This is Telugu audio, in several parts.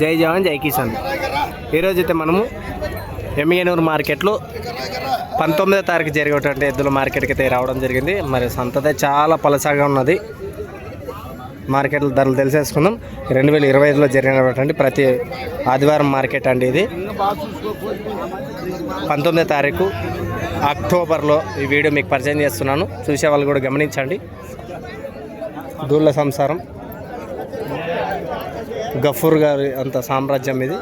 జై జవాన్ జై కిసాన్. ఈరోజు అయితే మనము ఎమ్మిగనూరు మార్కెట్లో పంతొమ్మిదో తారీఖు జరిగేటువంటి ఎద్దుల మార్కెట్కి అయితే రావడం జరిగింది. మరి సంతతే చాలా పలసాగా ఉన్నది. మార్కెట్లో ధరలు తెలిసేసుకుందాం. రెండు వేల ఇరవై ఐదులో జరిగినటువంటి ప్రతి ఆదివారం మార్కెట్ అండి ఇది. పంతొమ్మిదో తారీఖు అక్టోబర్లో ఈ వీడియో మీకు పరిచయం చేస్తున్నాను. చూసే వాళ్ళు కూడా గమనించండి. దూళ్ళ సంసారం. గఫూర్ గారి అంత సామ్రాజ్యం ఇది.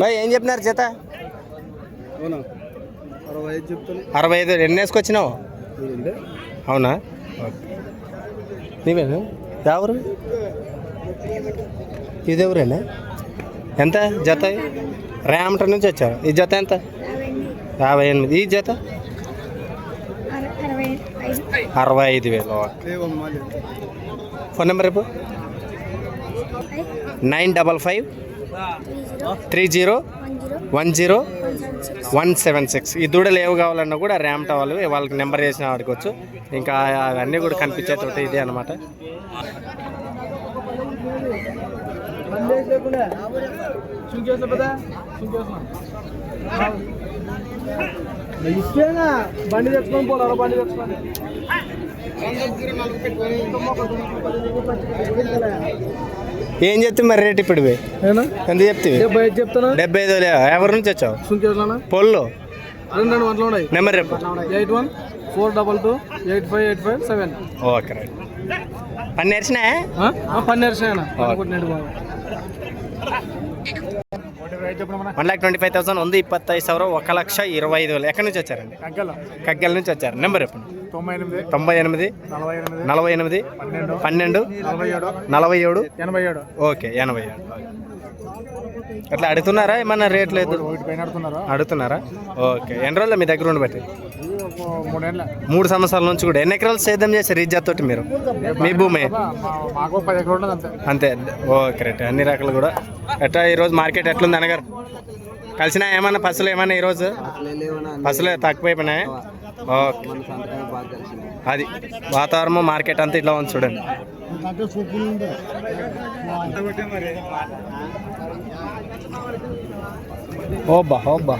బాయ్ ఏం చెప్పినారు చేత అరవై ఐదు ఎన్ని వేసుకొచ్చినావు? అవునా? నీవేనా ఎవరు ఇది ఎవరేనా ఎంత జత రేమట నుంచి వచ్చారు. ఈ జత ఎంత యాభై ఎనిమిది ఈ జత అరవై ఐదు వేలు ఫోన్ నెంబర్ రేపు nine double five three zero one zero one seven six ఈ దూడలు ఏవి కావాలన్నా కూడా ర్యామ్ట వాళ్ళు వాళ్ళకి నెంబర్ చేసిన ఆడుకోవచ్చు. ఇంకా అవన్నీ కూడా కనిపించేతోటి ఇదే అనమాట ఇష్టేనా బండి తెచ్చుకొని బండి తెచ్చుకొని. ఏం చెప్తే మరి రేట్ ఇప్పుడు ఎంత చెప్తే? డెబ్బై ఐదు చెప్తానా డెబ్బై ఐదు ఎవరి నుంచి వచ్చావు? పొల్లు. రెండు రెండు వంటలు ఉన్నాయి. నెంబర్ రేపు eight one four double two eight five eight five seven. Okay right. పని నేర్చినా పన్నెండు సేనా one lakh twenty five thousand ఉంది ಇಪ್ಪತ್ತೈದು సవరం ఒక లక్ష ఇరవై ఐదు వేలు. ఎక్కడి నుంచి వచ్చారండి కగ్గల. నుంచి వచ్చారు. నెంబర్ ఎప్పుడు తొంభై ఎనిమిది నలభై ఎనిమిది పన్నెండు నలభై ఏడు ఎనభై ఏడు. ఓకే ఎనభై ఏడు. అట్లా అడుగుతున్నారా? ఏమన్నా రేట్లు అడుగుతున్నారా? ఓకే ఎన్ని రోజులు మీ దగ్గర ఉండబట్టి? మూడు సంవత్సరాల నుంచి కూడా ఎన్ని ఎకరాలు సేద్యం చేశారు ఇజ్జత్ తోటి మీరు? మీ భూమి. అంతే. ఓకే రైట్ అన్ని రకాలు కూడా. ఎట్లా ఈరోజు మార్కెట్ ఎట్లుంది అనగారు? కలిసినా ఏమన్నా పసులు ఏమన్నా ఈరోజు? పసులు తక్కువైపోయినాయి. ఓకే అది. వాతావరణం మార్కెట్ అంతా ఇట్లా ఉంది చూడండి. ఓబ్బా ఓబ్బా.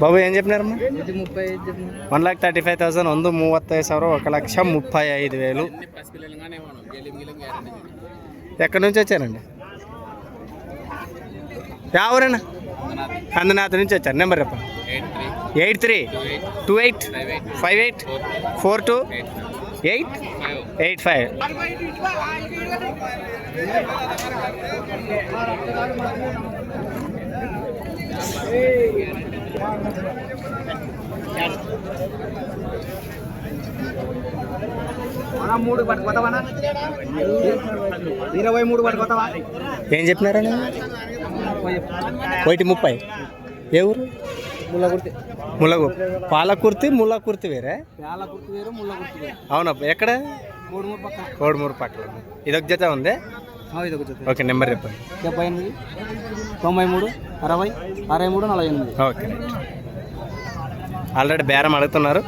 బాబు ఏం చెప్పినారమ్మా ముప్పై one lakh thirty five thousand ಒಂದು ಮೂವತ್ತೈದು ಸಾವಿರ ఒక లక్ష ముప్పై ఐదు వేలు ఎక్కడి నుంచి వచ్చారండి ఎవరైనా కందనాథ్ నుంచి వచ్చారు నెంబర్ చెప్పండి eight three two eight five eight four two eight eight five మూడు పట్టుకోతావా ఇరవై మూడు పట్టుకోతావా ఏం చెప్పినారండి ఒకటి ముప్పై. ఏ ఊరు? ముళ్ళ కుర్తి ముల్లగు పాలకుర్తి ముల్లకుర్తి వేరే? పేల కుర్తి వేరు ముళ్ళ కుర్తి వేరు. అవునప్ప ఎక్కడ? మూడు మూడు పక్క కోడుమూరు పక్కన. ఇది ఒక జత ఉంది? ఓకే నెంబర్ చెప్పండి. డెబ్బై ఎనిమిది తొంభై మూడు అరవై అరవై మూడు నలభై ఎనిమిది. ఓకే. ఆల్రెడీ బేరం అడుగుతున్నారు.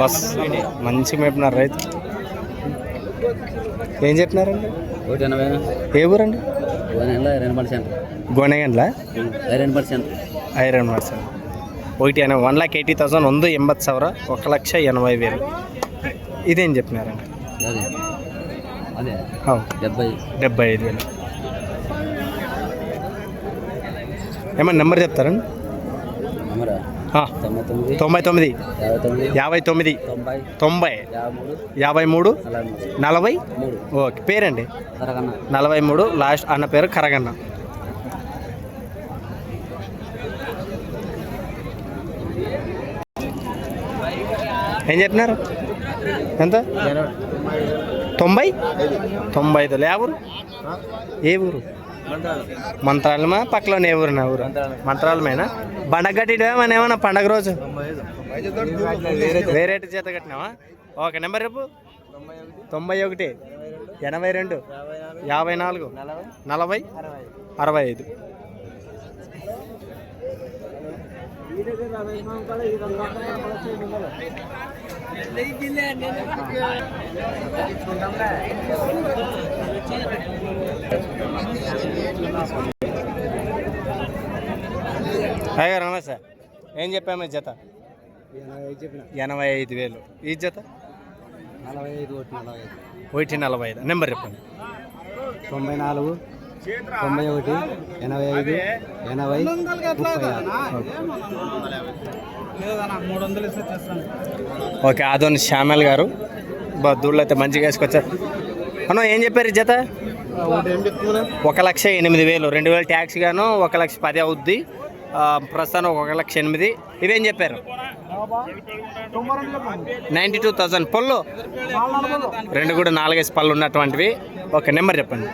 బస్. మంచి మేపినారు రైతు. ఏం చెప్పినారండి? ఏ ఊరండి? Gonegandla? Iron percent iron percent ఒకటి ఎనభై వన్ ల్యాక్ ఎయిటీ థౌసండ్ ಒಂದು ಎಂಬತ್ತು ಸಾವಿರ ఒక లక్ష ఎనభై వేలు ఇదేం చెప్పినారండి అదే అదే అవును డెబ్బై డెబ్బై ఐదు వేలు ఏమన్నా నెంబర్ చెప్తారండి నెంబరా ఆ, తొంభై తొమ్మిది తొంభై తొమ్మిది యాభై తొమ్మిది యాభై తొమ్మిది తొంభై తొంభై యాభై మూడు యాభై మూడు నలభై మూడు నలభై మూడు ఓకే పేరండి తరగన్న నలభై మూడు లాస్ట్ అన్న పేరు కరగన్న ఏం చెప్పినారు ఎంత? తొంభై? తొంభై ఐదు. ఏ ఊరు? ఏ ఊరు? మంత్రాలమా పక్కలోనే ఏ ఊరు నా ఊరు? మంత్రాలమేనా బండగట్టివా మన ఏమన్నా పండగ రోజు? వేరే చేత కట్టినావా? ఓకే నెంబర్ రేపు తొంభై ఒకటి ఎనభై రెండు యాభై నాలుగు నలభై అరవై ఐదు. అయ్యా నమస్తే. ఏం చెప్పాము ఈ జత? ఎనభై ఐదు వేలు. ఈ జత? నలభై ఐదు ఒకటి నలభై ఐదు. ఒకటి నలభై ఐదు. నెంబర్ చెప్పండి. తొంభై నాలుగు. తొంభై ఒకటి ఎనభై ఐదు ఎనభై ఓకే ఆదోని శ్యామల్ గారు. బా దూళ్ళు అయితే మంచిగా వేసుకొచ్చారు. అన్న ఏం చెప్పారు జత? ఒక లక్ష ఎనిమిది వేలు. రెండు వేలు ట్యాక్స్ గాను ఒక లక్ష పది అవుద్ది. ఆ, ప్రస్తుతానికి ఒక లక్ష ఎనిమిది. ఇవేం చెప్పారు? నైంటీ టూ థౌజండ్ పళ్ళు? రెండు కూడా నాలుగైదు పళ్ళు ఉన్నటువంటివి. ఒక నెంబర్ చెప్పండి.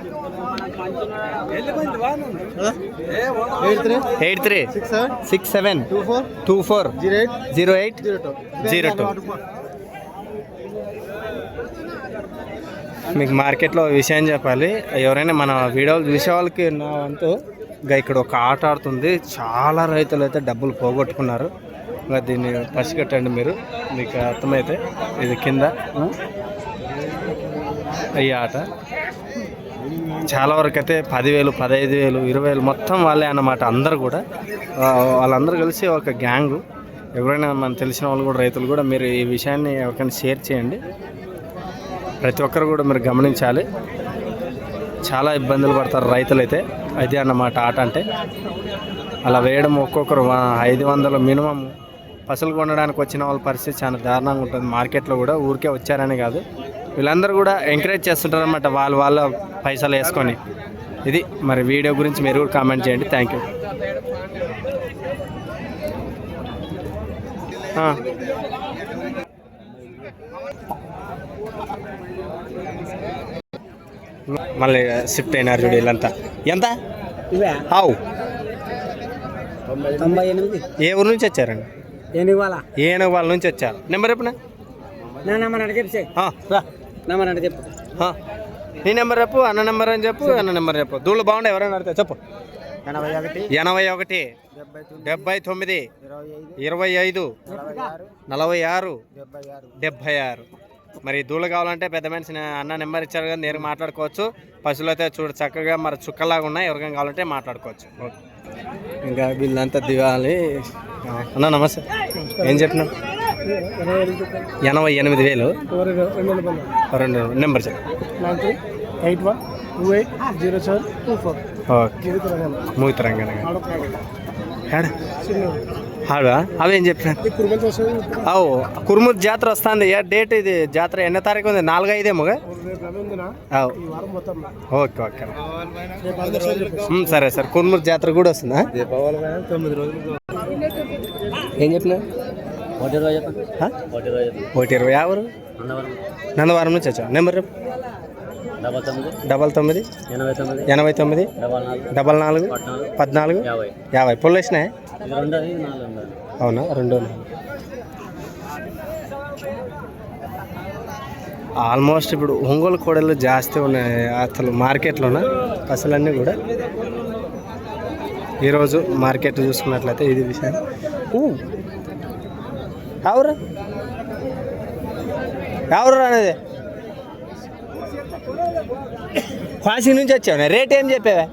Eight three? Six seven? Six seven. Two four? Two four. Zero eight? Zero eight. Zero two. మీకు మార్కెట్లో విషయం చెప్పాలి. ఎవరైనా మన వీడియోలు చూసే వాళ్ళకి నా వంతు ఇక్కడ ఒక ఆట ఆడుతుంది. చాలా రైతులు అయితే డబ్బులు పోగొట్టుకున్నారు. ఇంకా దీన్ని పసిగట్టండి మీరు. మీకు అర్థమైతే ఇది కింద. ఈ ఆట. చాలా వరకు అయితే పదివేలు పదహైదు వేలు ఇరవై వేలు మొత్తం వాళ్ళే అన్నమాట అందరు కూడా. వాళ్ళందరూ కలిసి ఒక గ్యాంగు. ఎవరైనా మనం తెలిసిన వాళ్ళు కూడా రైతులు కూడా మీరు ఈ విషయాన్ని ఎవరికైనా షేర్ చేయండి. ప్రతి ఒక్కరు కూడా మీరు గమనించాలి. చాలా ఇబ్బందులు పడతారు రైతులైతే. అదే అన్నమాట ఆట అంటే. అలా వేయడం ఒక్కొక్కరు ఐదు వందలు మినిమం. పసులు కొనడానికి వచ్చిన వాళ్ళ పరిస్థితి చాలా దారుణంగా ఉంటుంది. మార్కెట్లో కూడా ఊరికే వచ్చారని కాదు. వీళ్ళందరూ కూడా ఎంకరేజ్ చేస్తుంటారు అనమాట వాళ్ళు వాళ్ళ పైసలు వేసుకొని. ఇది మరి వీడియో గురించి మీరు కూడా కామెంట్ చేయండి. థ్యాంక్ యూ మళ్ళీ షిఫ్ట్ అయినారు చూడు వీళ్ళంతా. ఎంత? తొంభై ఎనిమిది. ఏ ఊరు నుంచి వచ్చారండి? ఎనిమిది వాళ్ళ వాళ్ళ నుంచి వచ్చారు. నెంబర్ నా నెంబర్ అంటే చెప్పి. నీ నెంబర్ చెప్పు అన్న నెంబర్ అని చెప్పు అన్న నెంబర్ చెప్పు. దూళ్ళు బాగుండే ఎవరైనా అడితే చెప్పు. ఎనభై ఒకటి ఎనభై ఒకటి డెబ్బై తొమ్మిది ఇరవై ఐదు నలభై ఆరు నలభై ఆరు డెబ్బై ఆరు. మరి దూళ్ళు కావాలంటే పెద్ద మనిషి అన్న నెంబర్ ఇచ్చారు కదా నేరుగా మాట్లాడుకోవచ్చు. పశువులు అయితే చూడు చక్కగా మరి చుక్కలాగా ఉన్నాయి ఎవరికైనా కావాలంటే మాట్లాడుకోవచ్చు. ఇంకా వీళ్ళంతా దిగాలి. అన్న నమస్తే. ఏం చెప్పినా ఎనభై ఎనిమిది వేలు. రెండు నెంబర్ చెప్పు. Nine three eight one two eight zero seven two four. Okay. మూతరంగా ఆడా అవేం చెప్పిన అవు కురుమూరు జాతర వస్తుంది. ఏ డేట్ ఇది? జాతర ఎన్నో తారీఖు ఉంది? నాలుగు ఐదేమోగా ఓకే ఓకే. సరే సార్. కురుమూరు జాతర కూడా వస్తుందా? ఏం చెప్పిన ఒకటి ఇరవై ఎవరు? నందవారం. నుంచి వచ్చా నెంబర్ చెప్పు. డబల్ తొమ్మిది. ఎనభై తొమ్మిది. డబల్ నాలుగు. పద్నాలుగు. యాభై. పుల్లు వేసినాయి? అవునా? రెండు ఆల్మోస్ట్ ఇప్పుడు ఒంగోలు కోడలు జాస్తి ఉన్నాయి. అసలు మార్కెట్లోన? అసలన్నీ కూడా. ఈరోజు మార్కెట్ చూసుకున్నట్లయితే ఇది విషయం. ఎవరు ఎవరు అనేది కాశీ నుంచి వచ్చావు రేట్ ఏం చెప్పావా.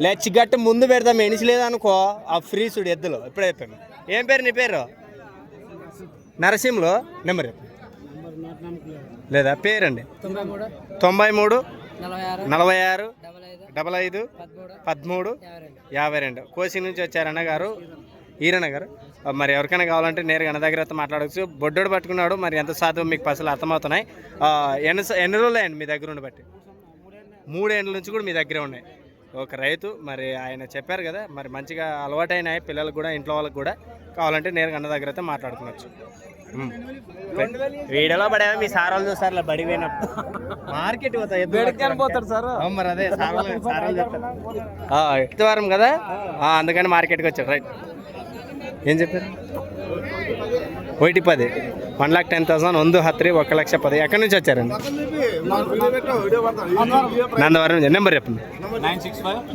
లెచ్చి గట్టి ముందు పెడతాం అనుకో ఆ ఫ్రీ చూడు ఎద్దులు ఇప్పుడే చెప్పాను ఏం పేరు నీ పేరు నరసింహలో నెంబర్ చెప్పు లేదా పేరండి తొంభై మూడు నలభై ఆరు డబల్ ఐదు పదమూడు పదమూడు యాభై రెండు యాభై రెండు కోసి నుంచి వచ్చారన్న గారు ఈరన్న గారు. ఆ, మరి ఎవరికైనా కావాలంటే నేరుగా అన్న దగ్గర అయితే మాట్లాడవచ్చు బొడ్డోడు పట్టుకున్నాడు మరి ఎంత శాతం మీకు పసలు అర్థమవుతున్నాయి? ఎన్ని ఎన్ని రోజులు అయ్యండి మీ దగ్గర ఉండి బట్టి? మూడేళ్ళ నుంచి కూడా మీ దగ్గరే ఉన్నాయి. ఒక రైతు మరి ఆయన చెప్పారు కదా మరి మంచిగా అలవాటైనాయి పిల్లలకు కూడా ఇంట్లో వాళ్ళకి కూడా. కావాలంటే నేరుగా అన్న దగ్గర అయితే మాట్లాడుకోవచ్చు. వీడియోలో పడే మీ సార్ వాళ్ళు చూస్తారు బడి పోయినప్పుడు. మార్కెట్ పోతాడు సార్. మరి అదే సార్ ఆదివారం కదా? ఆ, అందుకని మార్కెట్కి వచ్చాడు రైట్. ఏం చెప్పారు? ఒకటి పది వన్ లాక్ టెన్ థౌసండ్ వంద హత్రి ఒక లక్ష పది ఎక్కడి నుంచి వచ్చారండి? నందవరం నెంబర్ చెప్పండి.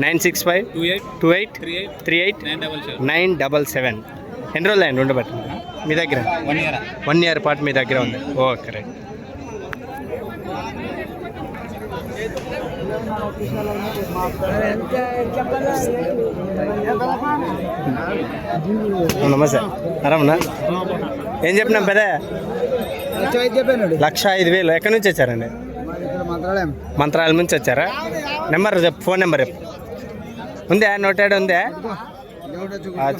Nine six five. Two eight. Three eight. Nine double seven. ఎన్ని రోజులు అయ్యండి ఉండబట్టి? మీ దగ్గర? వన్ ఇయర్ పాటు మీ దగ్గర ఉంది. Okay right. నమస్తే. ఆరామన్నా ఏం చెప్పినాం పెద్ద? లక్ష ఐదు వేలు. ఎక్కడి నుంచి వచ్చారండి? మంత్రాలయం మంత్రాల నుంచి వచ్చారా? నెంబర్ చెప్పు ఫోన్ నెంబర్ చెప్పు. ఉందా? నోటెడ్ ఉందా?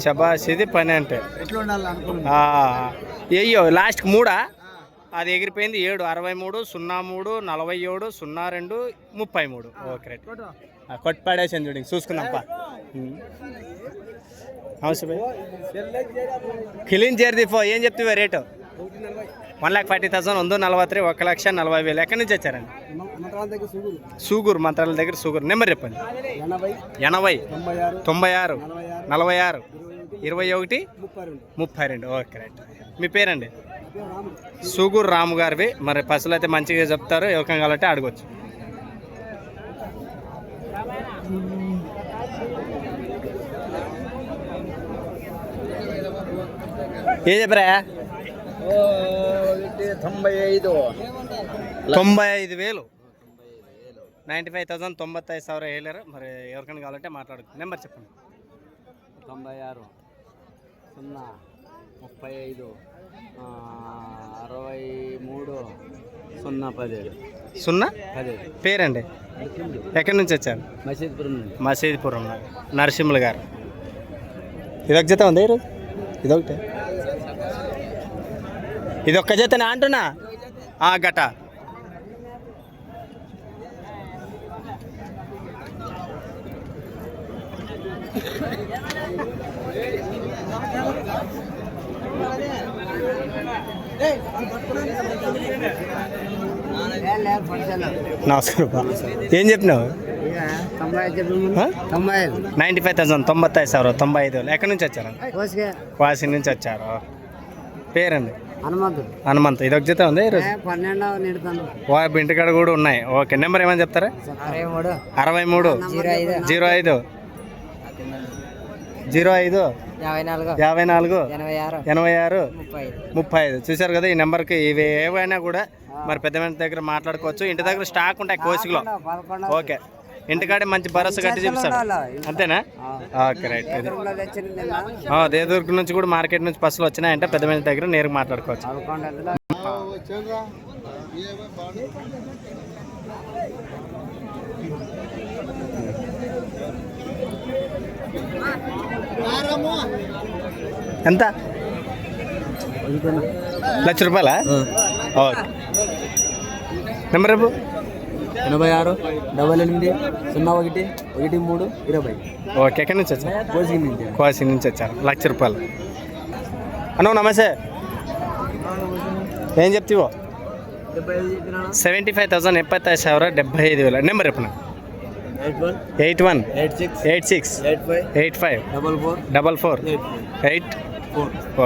చబాస్ ఇది పని అంటే. ఎట్లా లాస్ట్ లాస్ట్కి మూడా? అది ఎగిరిపోయింది. ఏడు అరవై మూడు సున్నా మూడు నలభై ఏడు సున్నా రెండు ముప్పై మూడు ఓకే రైట్ కొట్టి పడేసాను చూడండి చూసుకుందాంపా అవసరం క్లీన్ ఫో ఏం చెప్తావా rate? One lakh forty thousand వంద నలభై త్రీ ఒక లక్ష నలభై వేలు. ఎక్కడి నుంచి వచ్చారండి? మంత్రాల దగ్గర సూగురు. మంత్రాల దగ్గర సూగూరు. నెంబర్ చెప్పండి. ఎనభై తొంభై ఆరు నలభై ఆరు ఇరవై ఒకటి ముప్పై రెండు. Okay right. మీ పేరండి? సుగూరు రాము గారివి. మరి పసులు అయితే మంచిగా చెప్తారు ఎవరికం కావాలంటే అడగచ్చు. ఏ చెప్పరా తొంభై ఐదు తొంభై ఐదు వేలు. నైంటీ ఫైవ్ థౌసండ్ తొంభై ఐదు సవర వేయలేరు మరి ఎవరికైనా కావాలంటే మాట్లాడదు నెంబర్ చెప్పండి. తొంభై ఆరు సున్నా ముప్పై ఐదు. అరవై మూడు సున్నా పదిహేడు సున్నా? పదిహేడు పేరండి? ఎక్కడి నుంచి వచ్చారు? మసీద్పురం మసీద్పురం నరసింహులు గారు. ఇదొక జత ఉంది ఈరోజు? ఇదొకటే. ఇదొక్క జతనే అంటున్నా? ఆ గట నమస్కారం. ఏం చెప్పినావు? నైన్టీ ఫైవ్ థౌసండ్ తొంభై ఐదు. సార్ తొంభై ఐదు వేలు. ఎక్కడి నుంచి వచ్చారు? వాసి నుంచి వచ్చారు. పేరండి హనుమంతుడు హనుమంత్. ఇది ఒక జత ఉంది ఈరోజు పన్నెండవ ఇంటికాడ కూడా ఉన్నాయి. ఓకే నెంబర్ ఏమని చెప్తారా? అరవై మూడు. జీరో ఐదు. జీరో ఐదు. యాభై నాలుగు. ఎనభై ఆరు. ముప్పై ఐదు. చూశారు కదా ఈ నెంబర్కి ఇవి ఏవైనా కూడా మరి పెద్ద దగ్గర మాట్లాడుకోవచ్చు. ఇంటి దగ్గర స్టాక్ ఉంటాయి కోసిలో పదకొండు ఓకే. ఇంటికాడే మంచి భరోసా కట్టి చూపిస్తాడు. అంతేనా? ఓకే రైట్ దేదుర్గ్ నుంచి కూడా మార్కెట్ నుంచి బస్సులు వచ్చినాయంటే. పెద్ద మనిషి దగ్గర నేరుగా మాట్లాడుకోవచ్చు. ఎంత? లక్ష రూపాయలా? నెంబర్ రేపు ఎనభై ఆరు డబల్ ఎనిమిది సున్నా ఒకటి ఒకటి మూడు ఇరవై ఓకే ఎక్కడి నుంచి వచ్చారు కోసి నుంచి కోసి నుంచి వచ్చారు లక్ష రూపాయలు అన్నో నమస్తే ఏం చెప్తావో డెబ్బై ఐదు చెప్పినా సెవెంటీ ఫైవ్ థౌసండ్ ఎప్పత్తైదు ಸಾವಿರ డెబ్బై ఐదు వేల నెంబర్ చెప్పిన eight one eight one eight six eight six eight five eight five double four double four eight eight four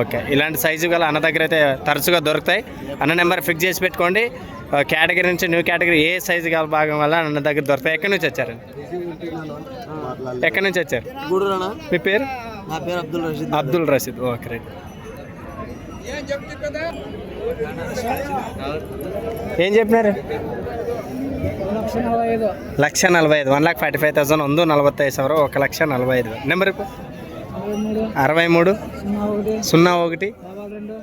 okay. ఇలాంటి సైజు గల అన్న దగ్గర అయితే తరచుగా దొరుకుతాయి. అన్న నెంబర్ ఫిక్స్ చేసి పెట్టుకోండి. కేటగిరీ నుంచి న్యూ కేటగిరీ ఏ సైజు గల భాగం వల్ల అన్న దగ్గర దొరుకుతాయి. ఎక్కడి నుంచి వచ్చారు? ఎక్కడి నుంచి వచ్చారు? మీ పేరు? నా పేరు అబ్దుల్ రషీద్. అబ్దుల్ రషీద్. Okay right. ఏం చెప్పినారు? లక్ష నలభై ఐదు. One lakh forty five thousand ఉందో. నలభై ఐదు. సార్ ఒక లక్ష నలభై ఐదు. నెంబర్ అరవై మూడు. సున్నా ఒకటి.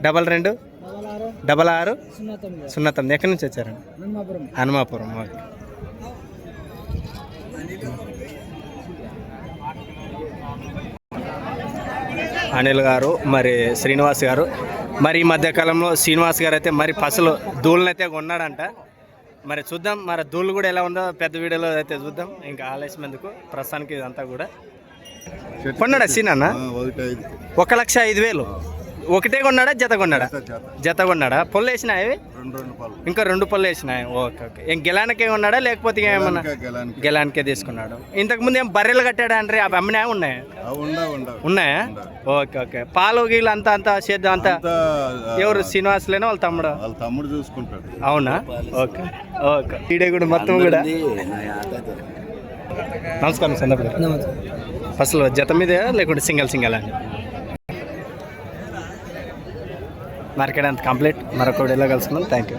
డబల్ రెండు. డబల్ ఆరు. సున్నా తొమ్మిది. ఎక్కడి నుంచి వచ్చారండి హనుమాపురం. ఓకే. అనిల్ గారు మరి శ్రీనివాస్ గారు. మరి ఈ మధ్యకాలంలో శ్రీనివాస్ గారు అయితే మరి పసలు దూళ్ళనైతే కొన్నాడంట. మరి చూద్దాం మరి దూళ్ళు కూడా ఎలా ఉందో పెద్ద వీడియోలో అయితే చూద్దాం. ఇంకా ఆలస్యం ఎందుకు? ప్రస్తుతానికి ఇదంతా కూడా. కొన్నాడా సీనన్న ఒక లక్ష ఐదు వేలు. ఒకటే కొన్నాడా జత కొన్నాడా? జత కొన్నాడా? పొల్లు వేసినాయి అవి రెండు రెండు పళ్ళు ఇంకా రెండు పళ్ళు వేసినాయి? Okay okay. ఏం గెలానికే కొన్నాడా లేకపోతే ఇంకా ఏమన్నా గెలానికి తీసుకున్నాడు? ఇంతకు ముందు ఏం బర్రెలు కట్టాడా అంటే అవి అమ్మినా ఉన్నాయి? ఉన్నాయా? Okay okay. పాలు గీలు అంతా అంతా చేద్దాం అంతా? ఎవరు శ్రీనివాసులేనా వాళ్ళ తమ్ముడు? వాళ్ళ తమ్ముడు చూసుకుంటాడు. అవునా? Okay okay. ఈడే కూడా మొత్తం కూడా. నమస్కారం సందర్భ అసలు జత మీద లేకుంటే సింగల్ సింగల్ అండి మార్కెట్ అంత కంప్లీట్. మరొక వీడియోలో కలుసుకుందాం. Thank you